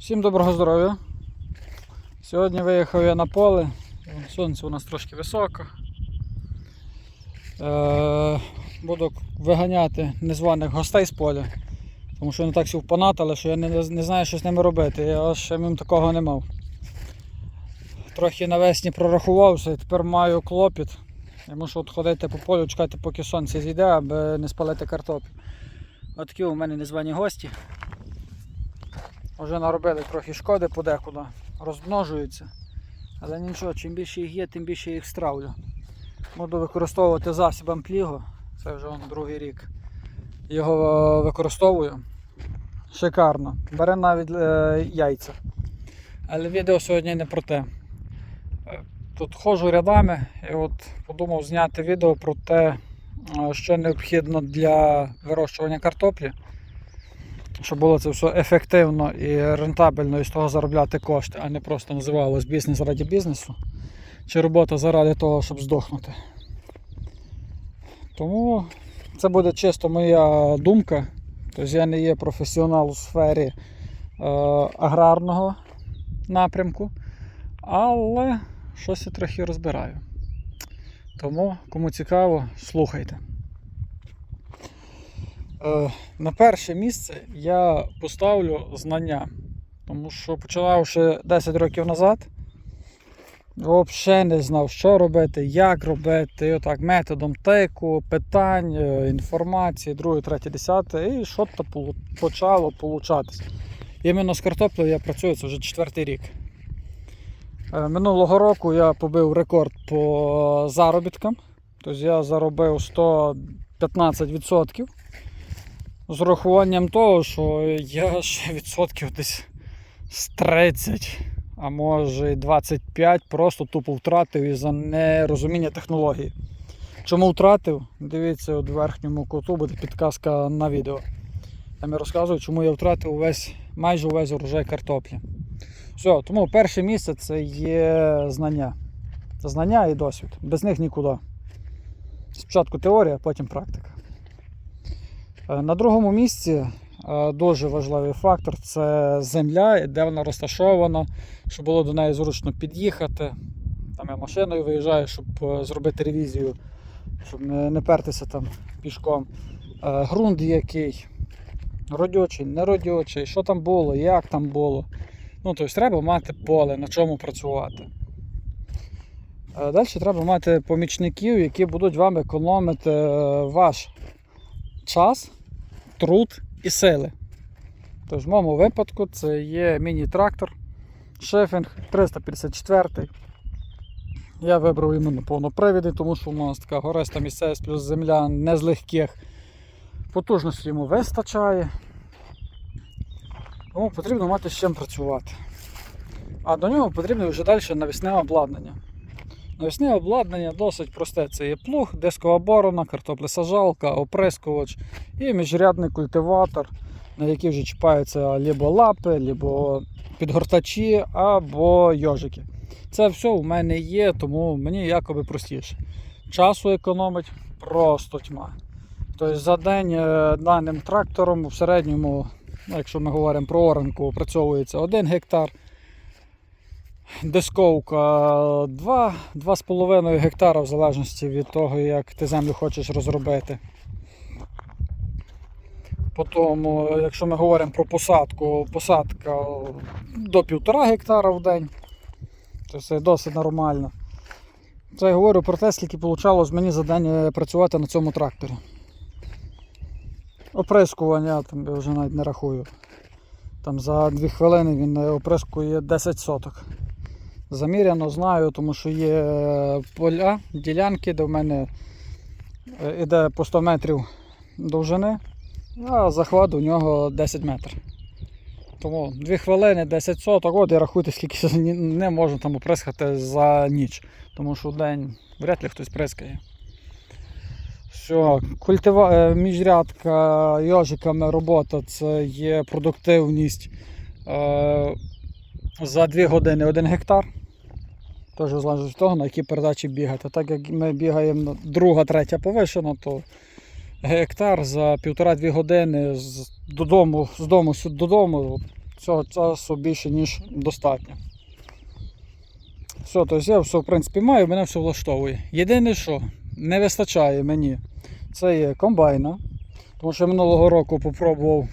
Всім доброго здоров'я. Сьогодні виїхав я на поле. Сонце у нас трошки високо. Е, буду виганяти незваних гостей з поля. Тому що вони так всі впонатали, що я не, не знаю, що з ними робити. Я ще їм такого не мав. Трохи навесні прорахувався і тепер маю клопіт. Я мушу от ходити по полю, чекати, поки сонце зійде, аби не спалити картоплю. Ось такі у мене незвані гості. Вже наробили трохи шкоди подекуди, розмножуються. Але нічого, чим більше їх є, тим більше їх стравлю. Буду використовувати засіб ампліго. Це вже он другий рік. Його використовую. Шикарно. Бере навіть е, яйця. Але відео сьогодні не про те. Е, Тут ходжу рядами і от подумав зняти відео про те, е, що необхідно для вирощування картоплі щоб було це все ефективно і рентабельно і з того заробляти кошти, а не просто називалось бізнес заради бізнесу, чи робота заради того, щоб здохнути. Тому це буде чисто моя думка. Тобто я не є професіонал у сфері е, аграрного напрямку, але щось я трохи розбираю. Тому, кому цікаво, слухайте. Е, На перше місце я поставлю знання. Тому що починав ще 10 років назад. Взагалі не знав, що робити, як робити, отак методом теку, питань, е, інформації, друге, третє, десяте, і що то почало получатись. Іменно з картоплею я працюю це вже четвертий рік. Е, Минулого року я побив рекорд по заробіткам. Тобто я заробив 115%. З урахуванням того, що я ще відсотків десь з 30, а може і 25 просто тупо втратив із-за нерозуміння технології. Чому втратив? Дивіться, от в верхньому куту буде підказка на відео. Там я розказую, чому я втратив увесь, майже увесь урожай картоплі. Все, тому перше місце це є знання. Це знання і досвід. Без них нікуди. Спочатку теорія, потім практика. Е, На другому місці е, дуже важливий фактор це земля, де вона розташована, щоб було до неї зручно під'їхати. Там я машиною виїжджаю, щоб е, зробити ревізію, щоб не, не пертися там пішком. Ґрунт який, родючий, неродючий, що там було, як там було. Ну, тобто треба мати поле, на чому працювати. Далі треба мати помічників, які будуть вам економити ваш час, труд і сили. Тож в моєму випадку це є міні-трактор Шефінг 354. Я вибрав іменно повнопривідний, тому що у нас така гориста місцевість плюс земля не з легких. Потужності йому вистачає. Тому потрібно мати з чим працювати. А до нього потрібно вже далі навісне обладнання. Навісне обладнання досить просте. Це є плуг, дискова борона, картоплесажалка, оприскувач і міжрядний культиватор, на який вже чіпаються або лапи, або підгортачі, або йожики. Це все у мене є, тому мені якоби простіше. Часу економить просто тьма. Тобто за день е, даним трактором в середньому, ну, якщо ми говоримо про оранку, опрацьовується 1 гектар. Дисковка 2, 2,5 гектара в залежності від того, як ти землю хочеш розробити. Потім, е, якщо ми говоримо про посадку, посадка до 1,5 гектара в день. Це досить нормально. Це я говорю про те, скільки вийшло мені за день е, працювати на цьому тракторі. Оприскування там я вже навіть не рахую. Там за 2 хвилини він е, оприскує 10 соток. Заміряно знаю, тому що є е, поля, ділянки, де в мене е, іде по 100 метрів довжини, а захват у нього 10 метрів. Тому 2 хвилини, 10 соток, от і рахуйте, скільки не можна там оприскати за ніч. Тому що в день вряд ли хтось прискає. Все, культива... е, міжрядка йожиками робота це є продуктивність е, за 2 години 1 гектар. Теж залежить від того, на якій передачі бігати. Так як ми бігаємо друга, третя повишена, то гектар за півтора-дві години з, додому, з дому сю- додому цього часу більше, ніж достатньо. Все, тобто я все, в принципі, маю, мене все влаштовує. Єдине, що не вистачає мені, це є комбайна. Тому що минулого року попробував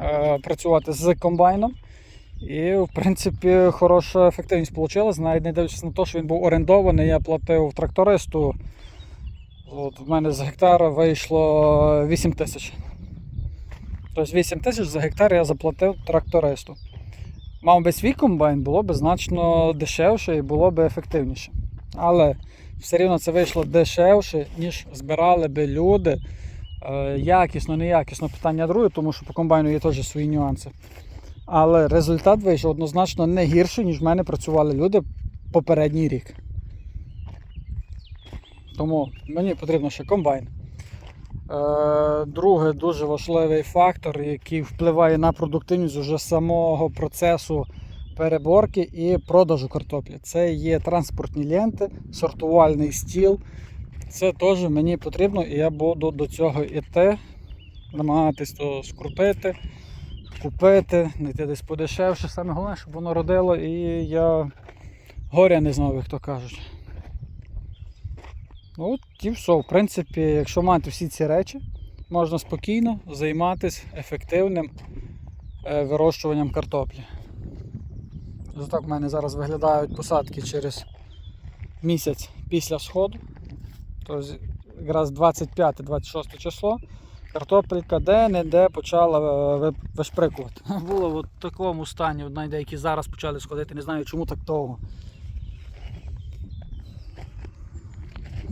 е, працювати з комбайном. І, в принципі, хороша ефективність вийшла. Навіть не дивлячись на те, що він був орендований, я платив трактористу. От в мене з гектара вийшло 8 тисяч. Тобто 8 тисяч за гектар я заплатив трактористу. Мав би свій комбайн, було б значно дешевше і було б ефективніше. Але все рівно це вийшло дешевше, ніж збирали би люди. Е, Якісно, неякісно питання друге, тому що по комбайну є теж свої нюанси. Але результат вийшов однозначно не гірший, ніж в мене працювали люди попередній рік. Тому мені потрібно ще комбайн. Е, Другий дуже важливий фактор, який впливає на продуктивність уже самого процесу переборки і продажу картоплі. Це є транспортні ленти, сортувальний стіл. Це теж мені потрібно і я буду до цього йти, намагатись то скрутити, купити, знайти десь подешевше. Саме головне, щоб воно родило і я горя не знав, як то кажуть. Ну, і все. В принципі, якщо мати всі ці речі, можна спокійно займатися ефективним е, вирощуванням картоплі. Так в мене зараз виглядають посадки через місяць після сходу. Тобто якраз 25-26 число картопелька де-не-де почала е, вишприкувати. Було в такому стані, деякі зараз почали сходити, не знаю чому так довго.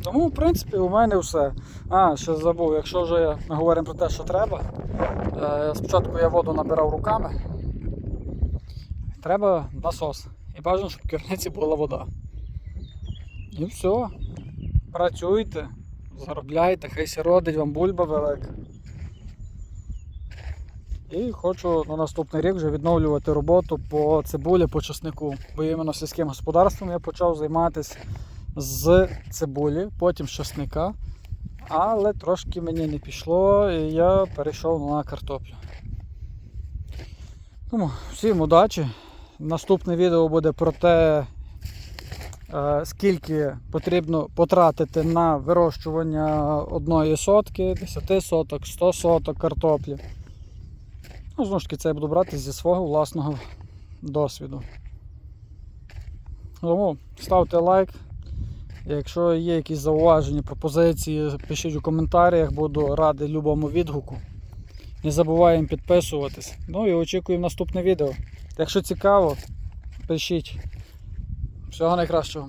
Тому, в принципі, у мене все. А, ще забув, якщо вже ми говоримо про те, що треба. Е, спочатку я воду набирав руками. Треба насос. І бажано, щоб в керниці була вода. І все. Працюйте, заробляйте, хай ся родить вам бульба велика. І хочу на наступний рік вже відновлювати роботу по цибулі, по часнику. Бо іменно сільським господарством я почав займатися з цибулі, потім з часника. Але трошки мені не пішло і я перейшов на картоплю. Тому всім удачі. Наступне відео буде про те, е, скільки потрібно потратити на вирощування одної сотки, 10 соток, 100 соток картоплі. Ну, знову ж таки, це я буду брати зі свого власного досвіду. Тому ставте лайк. Якщо є якісь зауваження, пропозиції, пишіть у коментарях, буду радий любому відгуку. Не забуваємо підписуватись. Ну і очікуємо наступне відео. Якщо цікаво, пишіть. Всього найкращого.